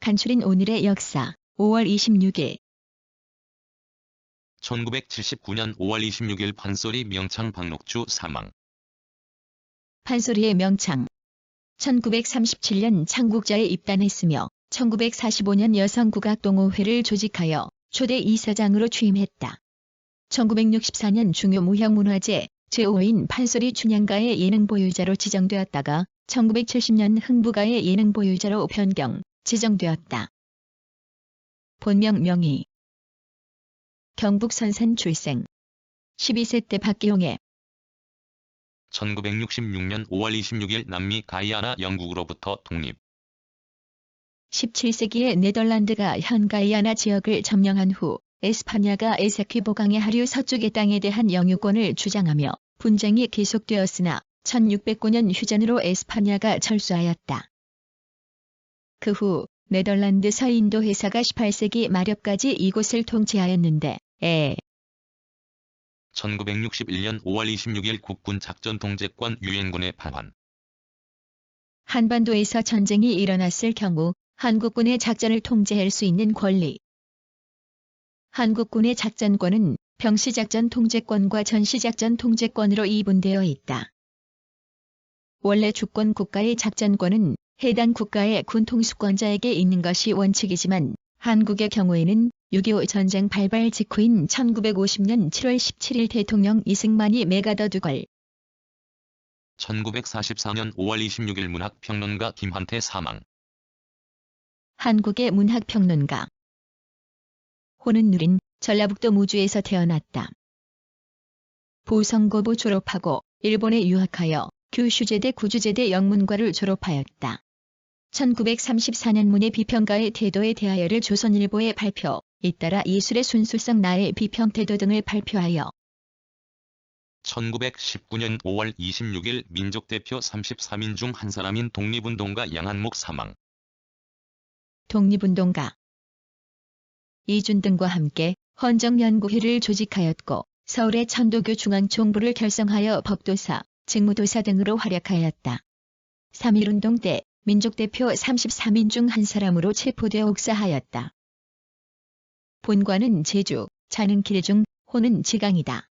판출인 오늘의 역사 5월 26일 1979년 5월 26일 판소리 명창 박록주 사망. 판소리의 명창 1937년 창국자에 입단했으며 1945년 여성국악동호회를 조직하여 초대 이사장으로 취임했다. 1964년 중요 무형문화재 제5인 판소리 춘향가의 예능 보유자로 지정되었다가 1970년 흥부가의 예능 보유자로 변경, 지정되었다. 본명 명의 경북 선산 출생 12세 때 박기홍의 1966년 5월 26일 남미 가이아나 영국으로부터 독립. 17세기에 네덜란드가 현 가이아나 지역을 점령한 후 에스파냐가 에세퀴보강의 하류 서쪽의 땅에 대한 영유권을 주장하며 분쟁이 계속되었으나 1609년 휴전으로 에스파냐가 철수하였다. 그 후 네덜란드 서인도 회사가 18세기 말엽까지 이곳을 통치하였는데 에 1961년 5월 26일 국군 작전 통제권 유엔군에 반환. 한반도에서 전쟁이 일어났을 경우 한국군의 작전을 통제할 수 있는 권리. 한국군의 작전권은 병시작전 통제권과 전시작전 통제권으로 이분되어 있다. 원래 주권 국가의 작전권은 해당 국가의 군 통수권자에게 있는 것이 원칙이지만 한국의 경우에는 6.25 전쟁 발발 직후인 1950년 7월 17일 대통령 이승만이 메가더 두걸 1944년 5월 26일 문학평론가 김한태 사망. 한국의 문학평론가 호는 누린 전라북도 무주에서 태어났다. 보성고부 졸업하고 일본에 유학하여 규슈제대 구주제대 영문과를 졸업하였다. 1934년 문예 비평가의 태도에 대하여를 조선일보에 발표, 잇따라 예술의 순수성 나의 비평 태도 등을 발표하여 1919년 5월 26일 민족대표 33인 중 한 사람인 독립운동가 양한목 사망. 독립운동가 이준 등과 함께 헌정연구회를 조직하였고 서울의 천도교 중앙총부를 결성하여 법도사, 직무도사 등으로 활약하였다. 3.1운동 때 민족대표 33인 중 한 사람으로 체포되어 옥사하였다. 본관은 제주, 자는 길 중, 호는 지강이다.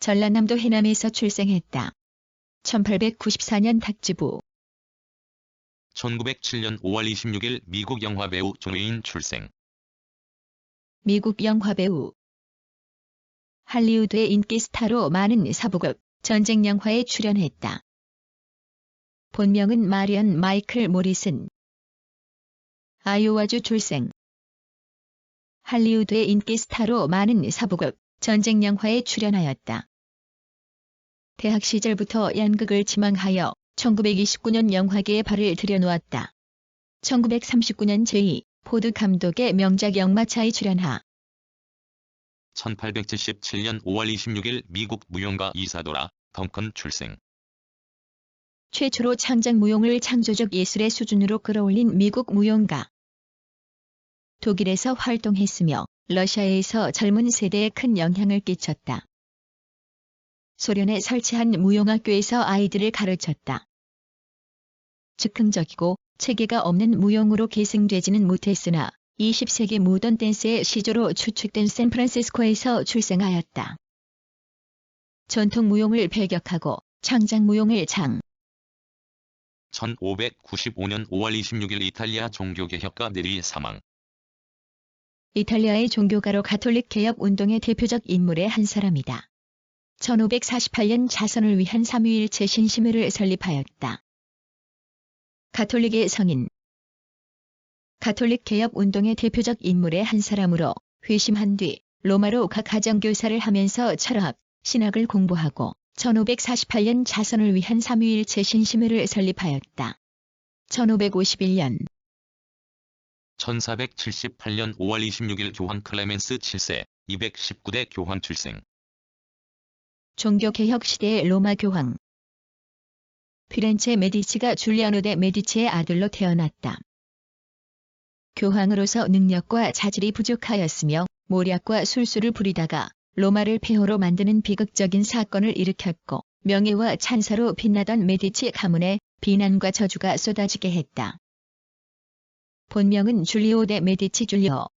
전라남도 해남에서 출생했다. 1894년 닥지부 1907년 5월 26일 미국 영화배우 존웨인 출생. 미국 영화배우 할리우드의 인기 스타로 많은 사부극, 전쟁 영화에 출연했다. 본명은 마리언 마이클 모리슨 아이오와주 출생 할리우드의 인기 스타로 많은 사부극, 전쟁 영화에 출연하였다. 대학 시절부터 연극을 지망하여 1929년 영화계에 발을 들여놓았다. 1939년 제2 포드 감독의 명작 영마차에 출연하 1877년 5월 26일 미국 무용가 이사도라 덩컨 출생. 최초로 창작 무용을 창조적 예술의 수준으로 끌어올린 미국 무용가. 독일에서 활동했으며 러시아에서 젊은 세대에 큰 영향을 끼쳤다. 소련에 설치한 무용학교에서 아이들을 가르쳤다. 즉흥적이고 체계가 없는 무용으로 계승되지는 못했으나 20세기 모던 댄스의 시조로 추측된 샌프란시스코에서 출생하였다. 전통 무용을 배격하고 창작 무용을 장. 1595년 5월 26일 이탈리아 종교개혁가 네리 사망. 이탈리아의 종교가로 가톨릭 개혁 운동의 대표적 인물의 한 사람이다. 1548년 자선을 위한 삼위일체 신심회를 설립하였다. 가톨릭의 성인 가톨릭 개혁 운동의 대표적 인물의 한 사람으로 회심한 뒤 로마로 각 가정교사를 하면서 철학, 신학을 공부하고 1548년 자선을 위한 삼위일체 신심회를 설립하였다. 1551년 1478년 5월 26일 교황 클레멘스 7세 219대 교황 출생. 종교개혁 시대의 로마 교황 피렌체 메디치가 줄리아노 데 메디치의 아들로 태어났다. 교황으로서 능력과 자질이 부족하였으며 모략과 술수를 부리다가 로마를 폐허로 만드는 비극적인 사건을 일으켰고 명예와 찬사로 빛나던 메디치 가문에 비난과 저주가 쏟아지게 했다. 본명은 줄리오 데 메디치 줄리오.